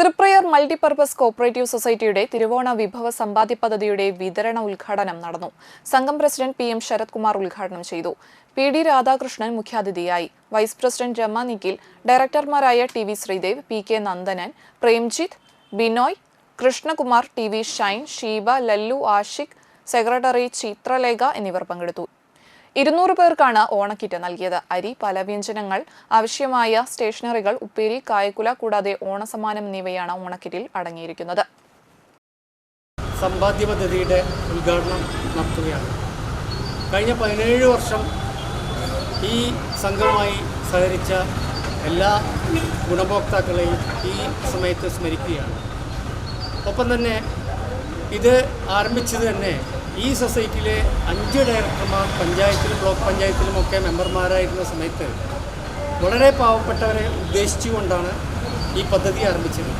Triprayar multipurpose cooperative സൊസൈറ്റിയുടെ തിരുവോണ വിഭവ സമ്പാദ്യ പദ്ധതിയുടെ വിതരണ ഉദ്ഘാടനം നടന്നു. സംഘം പ്രസിഡന്റ് പി എം ശരത്കുമാർ ഉദ്ഘാടനം ചെയ്തു. പി ഡി രാധാകൃഷ്ണൻ മുഖ്യാതിഥിയായി. Vice president Rama Nikhil ഡയറക്ടർമാരായ T V Sreedev P K Nandanan Premjith Binoy Krishnakumar T V Shine Sheeba Lallu Ashiq secretary Chithralekha എന്നിവർ പങ്കെടുത്തു. ഇരുന്നൂറ് പേർക്കാണ് ഓണക്കിറ്റ് നൽകിയത്. അരി പലവ്യഞ്ജനങ്ങൾ ആവശ്യമായ സ്റ്റേഷനറികൾ ഉപ്പേരി കായക്കുല കൂടാതെ ഓണസമ്മാനം എന്നിവയാണ് ഓണക്കിറ്റിൽ അടങ്ങിയിരിക്കുന്നത്. സമ്പാദ്യ പദ്ധതിയുടെ ഉദ്ഘാടനം നടത്തുകയാണ്. കഴിഞ്ഞ പതിനേഴ് വർഷം ഈ സംഘവുമായി സഹകരിച്ച എല്ലാ ഗുണഭോക്താക്കളെയും ഈ സമയത്ത് സ്മരിക്കുകയാണ്. ഒപ്പം തന്നെ ഇത് ആരംഭിച്ചത് തന്നെ ഈ സൊസൈറ്റിയിലെ അഞ്ച് ഡയറക്ടർമാർ പഞ്ചായത്തിലും ബ്ലോക്ക് പഞ്ചായത്തിലുമൊക്കെ മെമ്പർമാരായിരുന്ന സമയത്ത് വളരെ പാവപ്പെട്ടവരെ ഉദ്ദേശിച്ചുകൊണ്ടാണ് ഈ പദ്ധതി ആരംഭിച്ചത്.